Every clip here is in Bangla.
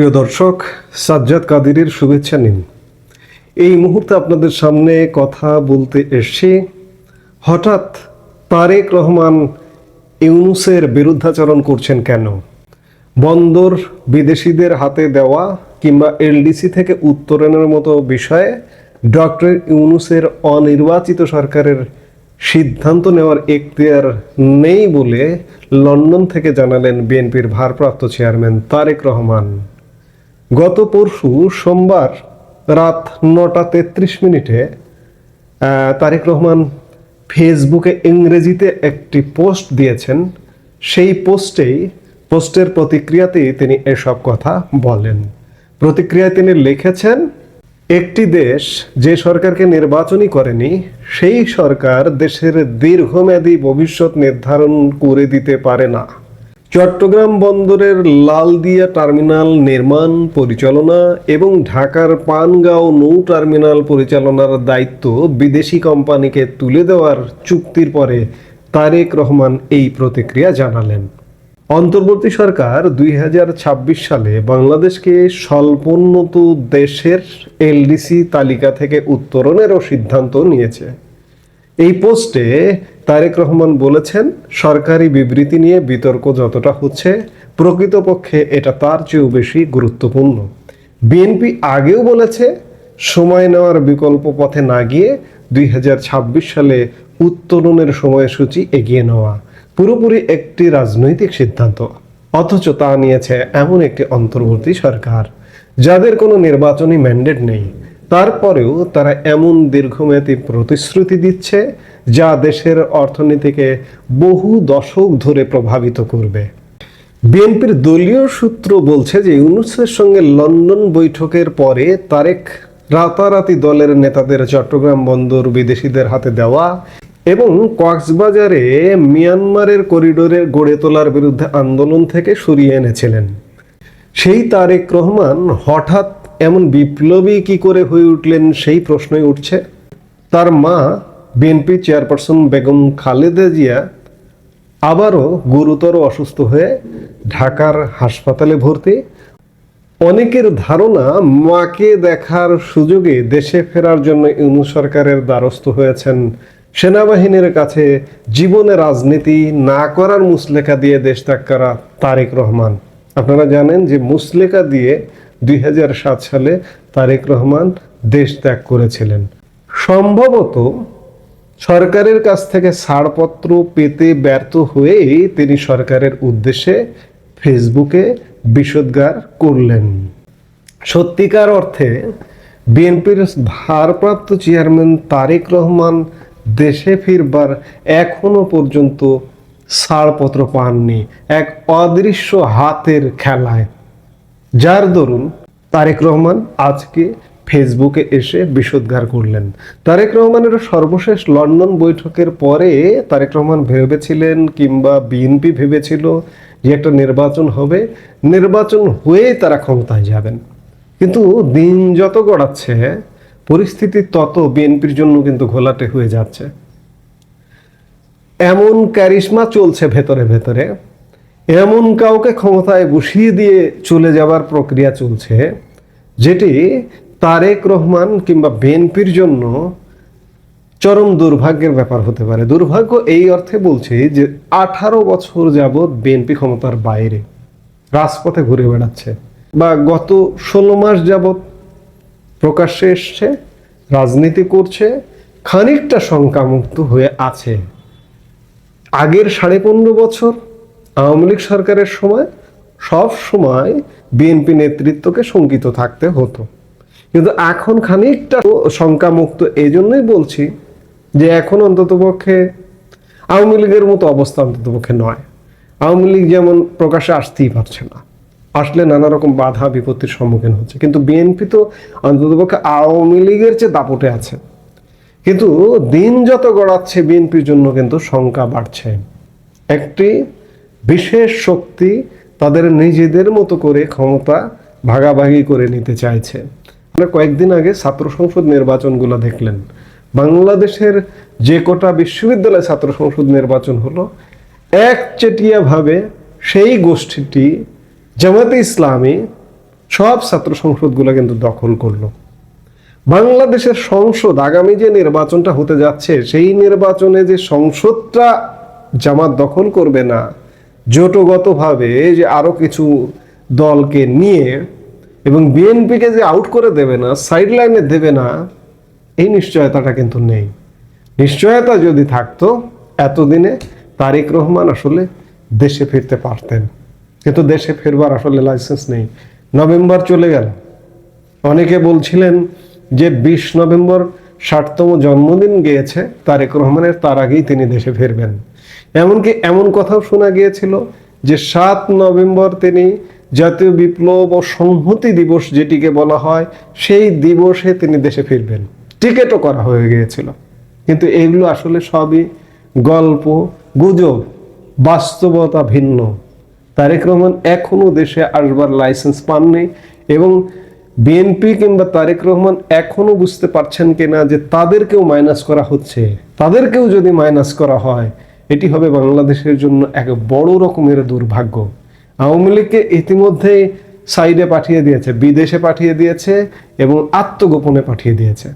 প্রিয় দর্শক, সাজ্জাদ কাদিরের শুভেচ্ছা নিন। এই মুহূর্তে আপনাদের সামনে কথা বলতে এসছি, হঠাৎ তারেক রহমান ইউনুসের বিরুদ্ধাচরণ করছেন কেন? বন্দর বিদেশিদের হাতে দেওয়া কিংবা এলডিসি থেকে উত্তরণের মতো বিষয়ে ডক্টর ইউনুসের অনির্বাচিত সরকারের সিদ্ধান্ত নেওয়ার এখতিয়ার নেই বলে লন্ডন থেকে জানালেন বিএনপির ভারপ্রাপ্ত চেয়ারম্যান তারেক রহমান। গত পরশু সোমবার রাত নটা তেত্রিশ মিনিটে তারেক রহমান ফেসবুকে ইংরেজিতে একটি পোস্ট দিয়েছেন। সেই পোস্টেই, পোস্টের প্রতিক্রিয়াতেই তিনি এসব কথা বলেন। প্রতিক্রিয়ায় তিনি লিখেছেন, একটি দেশ যে সরকারকে নির্বাচনই করেনি, সেই সরকার দেশের দীর্ঘমেয়াদী ভবিষ্যৎ নির্ধারণ করে দিতে পারে না। চট্টগ্রাম বন্দরের লালদিয়া টার্মিনাল নির্মাণ, পরিচালনা এবং ঢাকার পানগাঁও নৌ টার্মিনাল পরিচালনার দায়িত্ব বিদেশি কোম্পানিকে তুলে দেওয়ার চুক্তির পরে তারেক রহমান এই প্রতিক্রিয়া জানালেন। অন্তর্বর্তী সরকার দুই হাজার ছাব্বিশ সালে বাংলাদেশকে স্বল্পোন্নত দেশের এলডিসি তালিকা থেকে উত্তরণেরও সিদ্ধান্ত নিয়েছে। এই পোস্টে তারেক রহমান বলেছেন, সরকারি বিবৃতি নিয়ে বিতর্ক যতটা হচ্ছে, প্রকৃতপক্ষে এটা তার চেয়েও বেশি গুরুত্বপূর্ণ। বিএনপি আগেও বলেছে, সময় নেওয়ার বিকল্প পথে না গিয়ে দুই হাজার ছাব্বিশ সালে উত্তরণের সময়সূচি এগিয়ে নেওয়া পুরোপুরি একটি রাজনৈতিক সিদ্ধান্ত, অথচ তা নিয়েছে এমন একটি অন্তর্বর্তী সরকার, যাদের কোনো নির্বাচনী ম্যান্ডেট নেই। তারপরেও তারা এমন দীর্ঘমেয়াদী প্রতিশ্রুতি দিচ্ছে যা দেশের অর্থনীতিকে বহু দশক ধরে প্রভাবিত করবে। বিএনপির দলীয় সূত্র বলছে যে ইউনুসের সঙ্গে লন্ডন বৈঠকের পরে তারেক রাতারাতি দলের নেতাদের চট্টগ্রাম বন্দর বিদেশিদের হাতে দেওয়া এবং কক্সবাজারে মিয়ানমারের করিডোরে গড়ে তোলার বিরুদ্ধে আন্দোলন থেকে সরিয়ে এনেছিলেন। সেই তারেক রহমান হঠাৎ এমন বিপ্লবী কি করে হয়ে উঠলেন সেই প্রশ্নই উঠছে। তার মা, বিএনপি চেয়ারপারসন বেগম খালেদা জিয়া, আবারও গুরুতর অসুস্থ হয়ে ঢাকার হাসপাতালে ভর্তি। অনেকের ধারণা মাকে দেখার সুযোগে দেশে ফেরার জন্য ইউনু সরকারের দ্বারস্থ হয়েছেন। সেনাবাহিনীর কাছে জীবনে রাজনীতি না করার মুসলেখা দিয়ে দেশ ত্যাগ করা তারেক রহমান। আপনারা জানেন যে মুসলেখা দিয়ে দুই হাজার সাত সালে তারেক রহমান দেশ ত্যাগ করেছিলেন। সম্ভবত সরকারের কাছ থেকে ছাড়পত্র পেতে ব্যর্থ হয়েই তিনি সরকারের উদ্দেশ্যে ফেসবুকে বিষোদ্গার করলেন। সত্যিকার অর্থে বিএনপির ভারপ্রাপ্ত চেয়ারম্যান তারেক রহমান দেশে ফিরবার এখনও পর্যন্ত ছাড়পত্র পাননি। এক অদৃশ্য হাতের খেলায় যার দরুন তারেক রহমান আজকে ফেসবুকে এসে বিষোদ্গার করলেন। তারেক রহমানের সর্বশেষ লন্ডন বৈঠকের পরে তারেক রহমান ভেবেছিলেন কিংবা বিএনপি ভেবেছিল যে একটা নির্বাচন হবে। নির্বাচন হয়ে তারা ক্ষমতায় যাবেন। কিন্তু দিন যত গড়াচ্ছে, পরিস্থিতি তত বিএনপির জন্য কিন্তু ঘোলাটে হয়ে যাচ্ছে। এমন ক্যারিশমা চলছে ভেতরে ভেতরে। এমন কাউকে ক্ষমতায় বসিয়ে দিয়ে চলে যাবার প্রক্রিয়া চলছে, যেটি তারেক রহমান কিংবা বিএনপির জন্য চরম দুর্ভাগ্যের ব্যাপার হতে পারে। দুর্ভাগ্য এই অর্থে বলছি যে আঠারো বছর যাবৎ বিএনপি ক্ষমতার বাইরে, রাজপথে ঘুরে বেড়াচ্ছে বা গত ষোলো মাস যাবৎ প্রকাশ্যে এসছে, রাজনীতি করছে, খানিকটা শঙ্কামুক্ত হয়ে আছে। আগের সাড়ে পনেরো বছর আওয়ামী লীগ সরকারের সময় সব সময় বিএনপি নেতৃত্বকে শঙ্কিত থাকতে হতো। কিন্তু এখন খানিকটা শঙ্কামুক্ত এই জন্যই বলছি যে এখন অন্ততপক্ষে আওয়ামী লীগের মতো অবস্থা অন্ততপক্ষে নয়। আওয়ামী লীগ যেমন প্রকাশে আসতেই পারছে না, আসলে নানা রকম বাধা বিপত্তির সম্মুখীন হচ্ছে। কিন্তু বিএনপি তো অন্ততপক্ষে আওয়ামী লীগের চেয়ে দাপটে আছে। কিন্তু দিন যত গড়াচ্ছে বিএনপির জন্য কিন্তু শঙ্কা বাড়ছে। একটি বিশেষ শক্তি তাদের নিজেদের মতো করে ক্ষমতা ভাগাভাগি করে নিতে চাইছে। আপনারা কয়েকদিন আগে ছাত্র সংসদ নির্বাচনগুলো দেখলেন। বাংলাদেশের যে কটা বিশ্ববিদ্যালয় ছাত্র সংসদ নির্বাচন হলো একচেটিয়াভাবে সেই গোষ্ঠীটি জামাতে ইসলামী সব ছাত্র সংসদগুলো কিন্তু দখল করল। বাংলাদেশের সংসদ আগামী যে নির্বাচনটা হতে যাচ্ছে, সেই নির্বাচনে যে সংসদটা জামাত দখল করবে না জোটগতভাবে যে আরও কিছু দলকে নিয়ে এবং বিএনপিকে যে আউট করে দেবে না সাইড লাইনে দেবে না, এই নিশ্চয়তাটা কিন্তু নেই। নিশ্চয়তা যদি থাকতো, এতদিনে তারেক রহমান আসলে দেশে ফিরতে পারতেন। কিন্তু দেশে ফেরবার আসলে লাইসেন্স নেই। নভেম্বর চলে গেল। অনেকে বলছিলেন যে বিশ নভেম্বর ষাটতম জন্মদিন গিয়েছে, তারেক রহমানের, তার আগেই তিনি দেশে ফিরবেন। এমনকি এমন কথাও শোনা গিয়েছিল যে সাত নভেম্বর তিনি জাতীয় বিপ্লব ও সংহতি দিবস যেটিকে বলা হয়, সেই দিবসে তিনি দেশে ফিরবেন। টিকেটও করা হয়ে গিয়েছিল। কিন্তু এগুলো আসলে সবই গল্প, গুজব, বাস্তবতা ভিন্ন। তারেক রহমান এখনও দেশে আসবার লাইসেন্স পাননি এবং বিএনপি কিংবা তারেক রহমান এখনও বুঝতে পারছেন কিনা যে তাদেরকেও মাইনাস করা হচ্ছে। তাদেরকেও যদি মাইনাস করা হয় এটি হবে বাংলাদেশের জন্য এক বড় রকমের দুর্ভাগ্য। আওয়ামী লীগকে ইতিমধ্যে সাইডে পাঠিয়ে দিয়েছে, বিদেশে পাঠিয়ে দিয়েছে এবং আত্মগোপনে পাঠিয়ে দিয়েছে।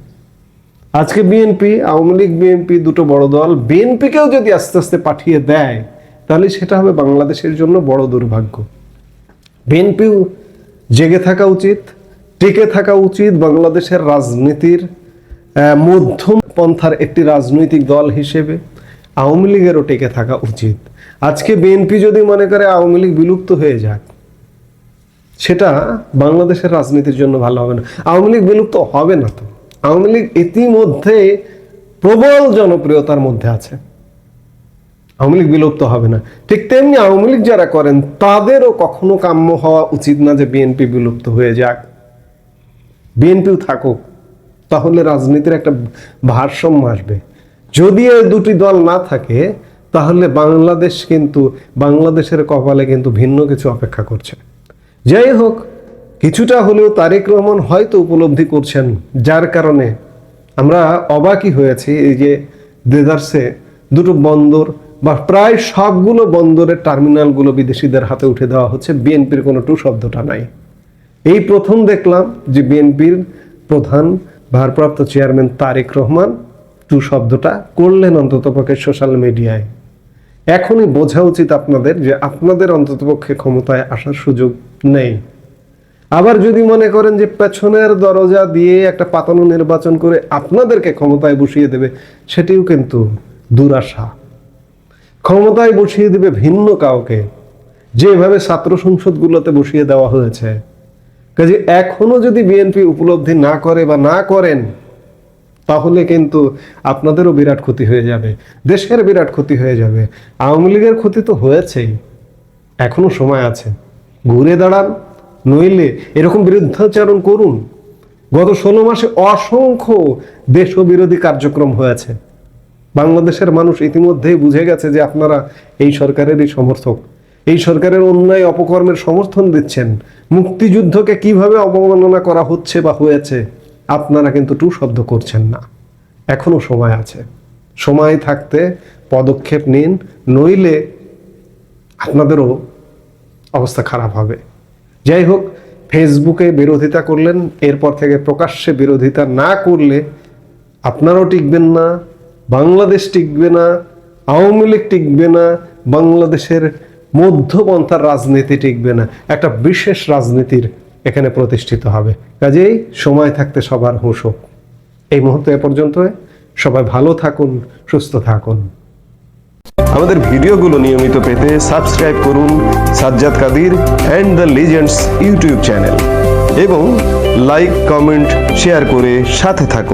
আজকে বিএনপি, আওয়ামী লীগ, বিএনপি দুটো বড় দল, বিএনপিকেও যদি আস্তে আস্তে পাঠিয়ে দেয়, তাহলে সেটা হবে বাংলাদেশের জন্য বড় দুর্ভাগ্য। বিএনপিও জেগে থাকা উচিত, টিকে থাকা উচিত বাংলাদেশের রাজনীতির মধ্যম পন্থার একটি রাজনৈতিক দল হিসেবে। আওয়ামী লীগেরও টেকে থাকা উচিত। আজকে বিএনপি যদি মনে করে আওয়ামী লীগ বিলুপ্ত হয়ে যাক, সেটা বাংলাদেশের রাজনীতির জন্য ভালো হবে না। আওয়ামী লীগ বিলুপ্ত হবে না তো। আওয়ামী লীগ ইতিমধ্যে প্রবল জনপ্রিয়তার মধ্যে আছে। আওয়ামী লীগ বিলুপ্ত হবে না। ঠিক তেমনি আওয়ামী লীগ যারা করেন, তাদেরও কখনো কাম্য হওয়া উচিত না যে বিএনপি বিলুপ্ত হয়ে যাক। বিএনপিও থাকুক, তাহলে রাজনীতির একটা ভারসাম্য আসবে। যদি এই দুটি দল না থাকে, তাহলে বাংলাদেশ কিন্তু, বাংলাদেশের কপালে কিন্তু ভিন্ন কিছু অপেক্ষা করছে। যাই হোক, কিছুটা হলেও তারেক রহমান হয়তো উপলব্ধি করছেন, যার কারণে আমরা অবাকই হয়েছি এই যে দেদার্সে দুটো বন্দর বা প্রায় সবগুলো বন্দরের টার্মিনালগুলো বিদেশিদের হাতে উঠে দেওয়া হচ্ছে, বিএনপির কোনো টু শব্দটা নাই। এই প্রথম দেখলাম যে বিএনপির প্রধান, ভারপ্রাপ্ত চেয়ারম্যান তারেক রহমান টু শব্দটা করলেন অন্ততপক্ষে সোশ্যাল মিডিয়ায় এখনই বোঝা উচিত আপনাদের যে আপনাদের অন্ততপক্ষে ক্ষমতায় আসার সুযোগ নেই। আবার যদি মনে করেন যে পেছনের দরজা দিয়ে একটা পাতানো নির্বাচন করে আপনাদেরকে ক্ষমতায় বসিয়ে দেবে, সেটিও কিন্তু দুরাশা। ক্ষমতায় বসিয়ে দেবে ভিন্ন কাউকে। যেভাবে ছাত্র সংসদগুলোতে বসিয়ে দেওয়া হয়েছে। কাজে এখনও যদি বিএনপি উপলব্ধি না করে বা না করেন তাহলে কিন্তু আপনাদেরও বিরাট ক্ষতি হয়ে যাবে, দেশের বিরাট ক্ষতি হয়ে যাবে। আওয়ামী লীগের ক্ষতি তো হয়েছেই, এখনও সময় আছে। ঘুরে দাঁড়ান, নইলে এরকম বিরুদ্ধাচরণ করুন। গত ষোলো মাসে অসংখ্য দেশবিরোধী কার্যক্রম হয়েছে। বাংলাদেশের মানুষ ইতিমধ্যেই বুঝে গেছে যে আপনারা এই সরকারেরই সমর্থক। এই সরকারের অন্যায় অপকর্মের সমর্থন দিচ্ছেন। মুক্তিযুদ্ধকে কীভাবে অবমাননা করা হচ্ছে বা হয়েছে? আপনারা কিন্তু টু শব্দ করছেন না। এখনও সময় আছে। সময় থাকতে পদক্ষেপ নিন, নইলে আপনাদেরও অবস্থা খারাপ হবে। যাই হোক, ফেসবুকে বিরোধিতা করলেন, এরপর থেকে প্রকাশ্যে বিরোধিতা না করলে আপনারাও টিকবেন না, বাংলাদেশ টিকবে না, আওয়ামী লীগ টিকবে না, বাংলাদেশের মধ্যপন্থার রাজনীতি টিকবে না। একটা বিশেষ রাজনীতির এখানে প্রতিষ্ঠিত হবে। কাজেই সময় থাকতে সবার হুঁশ হোক। এই মুহূর্তে এ পর্যন্ত সবাই ভালো থাকুন, সুস্থ থাকুন। আমাদের ভিডিওগুলো নিয়মিত পেতে সাবস্ক্রাইব করুন Sajjad Kadir and the legends YouTube channel এবং লাইক, কমেন্ট, শেয়ার করে সাথে থাকুন।